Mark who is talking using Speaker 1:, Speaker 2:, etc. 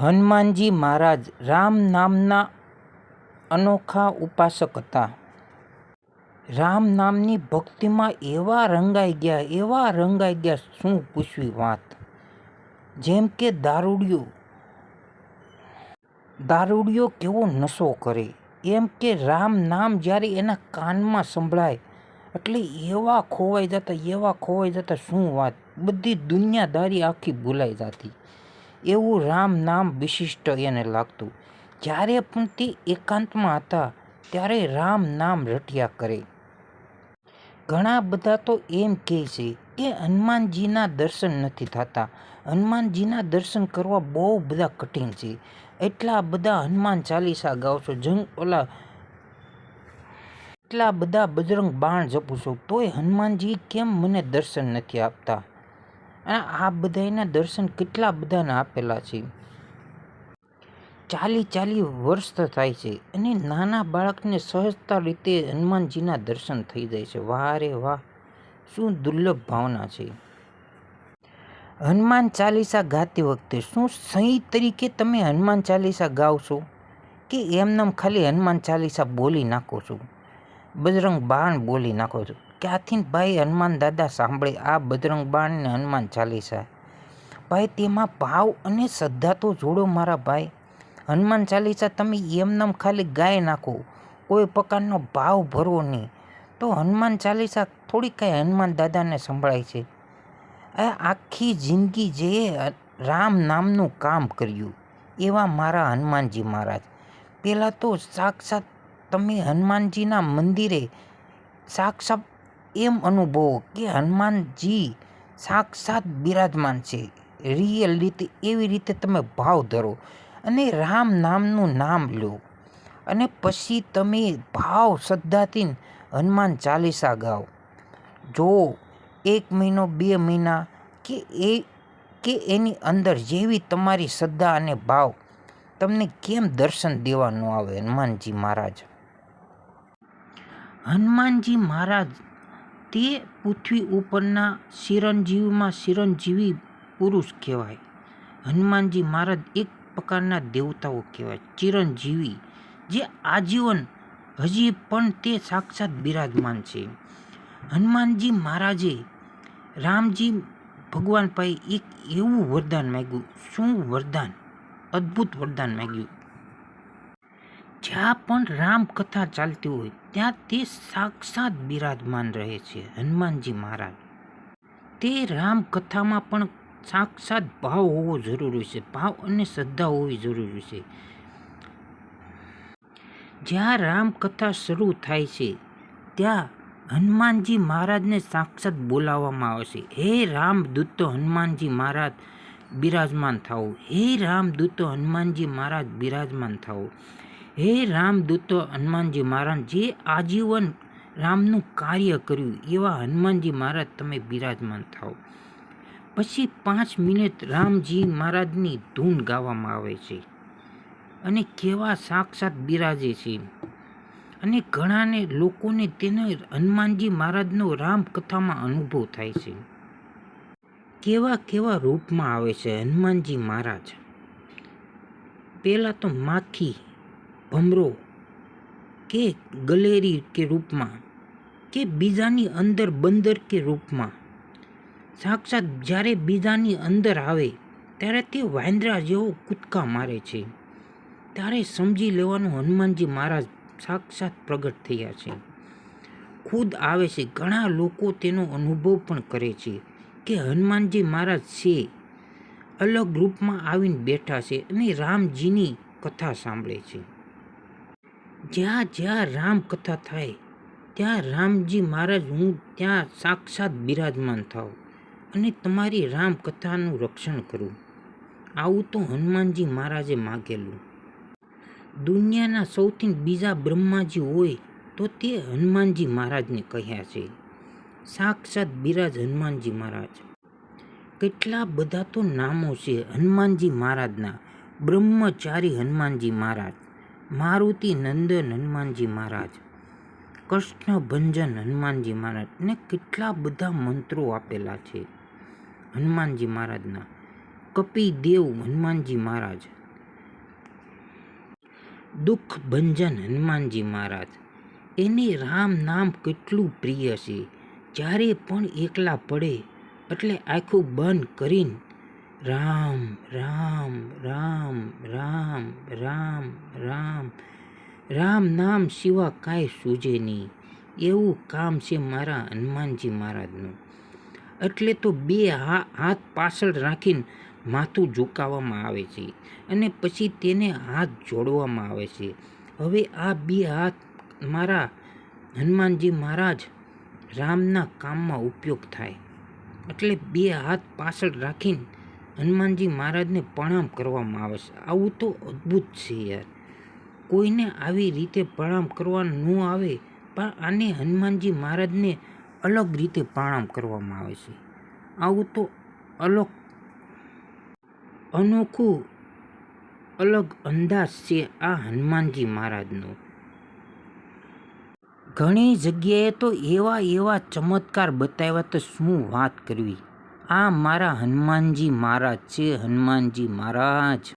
Speaker 1: હનુમાનજી મહારાજ રામ નામના અનોખા ઉપાસક હતા. રામ નામની ભક્તિમાં એવા રંગાઈ ગયા, એવા રંગાઈ ગયા, શું પૂછવી વાત! જેમ કે દારૂડિયો દારૂડિયો કેવો નશો કરે એમ કે રામ નામ જ્યારે એના કાનમાં સંભળાય, એટલે એવા ખોવાઈ જતા, એવા ખોવાઈ જતા, શું વાત! બધી દુનિયાદારી આખી ભૂલાઈ જાતી. એવું રામ નામ વિશિષ્ટ એને લાગતું. જ્યારે પણ તે એકાંતમાં હતા, ત્યારે રામ નામ રટ્યા કરે. ઘણા બધા તો એમ કહે છે કે હનુમાનજીના દર્શન નથી થતા. હનુમાનજીના દર્શન કરવા બહુ બધા કઠિન છે. એટલા બધા હનુમાન ચાલીસા ગાવ છો જંગ ઓલા એટલા બધા બજરંગ બાણ જપું છું તોય હનુમાનજી કેમ મને દર્શન નથી આપતા? અને આ બધાના દર્શન કેટલા બધાને આપેલા છે. ચાલી ચાલી વર્ષ થાય છે અને નાના બાળકને સહજતા રીતે હનુમાનજીના દર્શન થઈ જાય છે. વાહ રે વાહ! શું દુર્લભ ભાવના છે! હનુમાન ચાલીસા ગાતી વખતે શું સહી તરીકે તમે હનુમાન ચાલીસા ગાવશો? કે એમનેમ ખાલી હનુમાન ચાલીસા બોલી નાખો છો? બજરંગ બાણ બોલી નાખો છો? ક્યાંથી ભાઈ હનુમાન દાદા સાંભળે આ બજરંગ બાણ ને હનુમાન ચાલીસા? ભાઈ, તેમાં ભાવ અને શ્રદ્ધા તો જોડો મારા ભાઈ! હનુમાન ચાલીસા તમે એમનેમ ખાલી ગાય નાખો કોઈ પ્રકારનો ભાવ ભરવો નહીં તો હનુમાન ચાલીસા થોડી કાંઈ હનુમાન દાદાને સંભળાય છે? આ આખી જિંદગી જે રામ નામનું કામ કર્યું, એવા મારા હનુમાનજી મહારાજ પહેલાં તો સાક્ષાત તમે હનુમાનજીના મંદિરે સાક્ષાત એમ અનુભવો કે હનુમાનજી સાક્ષાત બિરાજમાન છે. રિયલ રીતે એવી રીતે તમે ભાવ ધરો અને રામ નામનું નામ લો અને પછી તમે ભાવ શ્રદ્ધાથી હનુમાન ચાલીસા ગાઓ. જોવો એક મહિનો, બે મહિના કે એ, કે એની અંદર જેવી તમારી શ્રદ્ધા અને ભાવ તમને કેમ દર્શન દેવાનું આવે હનુમાનજી મહારાજ! હનુમાનજી મહારાજ તે પૃથ્વી ઉપરના ચિરંજીવીમાં ચિરંજીવી પુરુષ કહેવાય. હનુમાનજી મહારાજ એક પ્રકારના દેવતાઓ કહેવાય. ચિરંજીવી, જે આજીવન હજી પણ તે સાક્ષાત બિરાજમાન છે. હનુમાનજી મહારાજે રામજી ભગવાન પાસે એક એવું વરદાન માગ્યું, શું વરદાન? અદ્ભુત વરદાન માંગ્યું. જ્યાં પણ રામકથા ચાલતી હોય ત્યાં તે સાક્ષાત બિરાજમાન રહે છે હનુમાનજી મહારાજ. તે રામકથામાં પણ સાક્ષાત ભાવ હોવો જરૂરી છે. ભાવ અને શ્રદ્ધા હોવી જરૂરી છે. જ્યાં રામકથા શરૂ થાય છે, ત્યાં હનુમાનજી મહારાજને સાક્ષાત બોલાવવામાં આવે છે. હે રામદૂતો હનુમાનજી મહારાજ, બિરાજમાન થાઓ. હે રામદૂતો હનુમાનજી મહારાજ, બિરાજમાન થાઓ. હે રામદૂતો હનુમાનજી મહારાજ જે આજીવન રામનું કાર્ય કર્યું એવા હનુમાનજી મહારાજ તમે બિરાજમાન થાઓ. પછી પાંચ મિનિટ રામજી મહારાજની ધૂન ગાવામાં આવે છે અને કેવા સાક્ષાત બિરાજે છે અને ઘણાને લોકોને તેને હનુમાનજી મહારાજનો રામકથામાં અનુભવ થાય છે. કેવા કેવા રૂપમાં આવે છે હનુમાનજી મહારાજ! પહેલાં તો માખી, ભમરો કે ગલેરી કે રૂપમાં કે બીજાની અંદર બંદર કે રૂપમાં સાક્ષાત જ્યારે બીજાની અંદર આવે, ત્યારે તે વાંદરા જેવો કૂદકા મારે છે ત્યારે સમજી લેવાનું હનુમાનજી મહારાજ સાક્ષાત પ્રગટ થયા છે. ખુદ આવે છે. ઘણા લોકો તેનો અનુભવ પણ કરે છે કે હનુમાનજી મહારાજ છે, અલગ રૂપમાં આવીને બેઠા છે અને રામજીની કથા સાંભળે છે. જ્યાં જ્યાં રામકથા થાય ત્યાં રામજી મહારાજ હું ત્યાં સાક્ષાત બિરાજમાન થાવ અને તમારી રામકથાનું રક્ષણ કરું. આવું તો હનુમાનજી મહારાજે માગેલું દુનિયાના સૌથી બીજા બ્રહ્માજી હોય તો તે હનુમાનજી મહારાજને કહ્યા છે. સાક્ષાત બિરાજ હનુમાનજી મહારાજ! કેટલા બધા તો નામો છે હનુમાનજી મહારાજના બ્રહ્મચારી હનુમાનજી મહારાજ, મારુતિ નંદન હનુમાનજી મહારાજ, કૃષ્ણ ભંજન હનુમાનજી મહારાજ ને કેટલા બધા મંત્રો આપેલા છે હનુમાનજી મહારાજના. કપિદેવ હનુમાનજી મહારાજ, દુઃખ ભંજન હનુમાનજી મહારાજ એને રામ નામ કેટલું પ્રિય છે જ્યારે પણ એકલા પડે એટલે આખું બંધ કરીને રામ રામ રામ રામ રામ રામ. રામ નામ સિવા કાંઈ સૂજે નહીં. એવું કામ છે મારા હનુમાનજી મહારાજનું. એટલે તો બે હાથ પાછળ રાખીને માથું ઝુકાવવામાં આવે છે અને પછી તેને હાથ જોડવામાં આવે છે. હવે આ બે હાથ મારા હનુમાનજી મહારાજ રામના કામમાં ઉપયોગ થાય. એટલે બે હાથ પાછળ રાખીને હનુમાનજી મહારાજને પ્રણામ કરવામાં આવે છે. આવું તો અદ્ભુત છે યાર. કોઈને આવી રીતે પ્રણામ કરવા ન આવે, પણ આને હનુમાનજી મહારાજને અલગ રીતે પ્રણામ કરવામાં આવે છે. આવું તો અલગ, અનોખું, અલગ અંદાજ છે આ હનુમાનજી મહારાજનો. ઘણી જગ્યાએ તો એવા એવા ચમત્કાર બતાવ્યા તો શું વાત કરવી? આ મારા હનુમાનજી મહારાજ છે હનુમાનજી મહારાજ.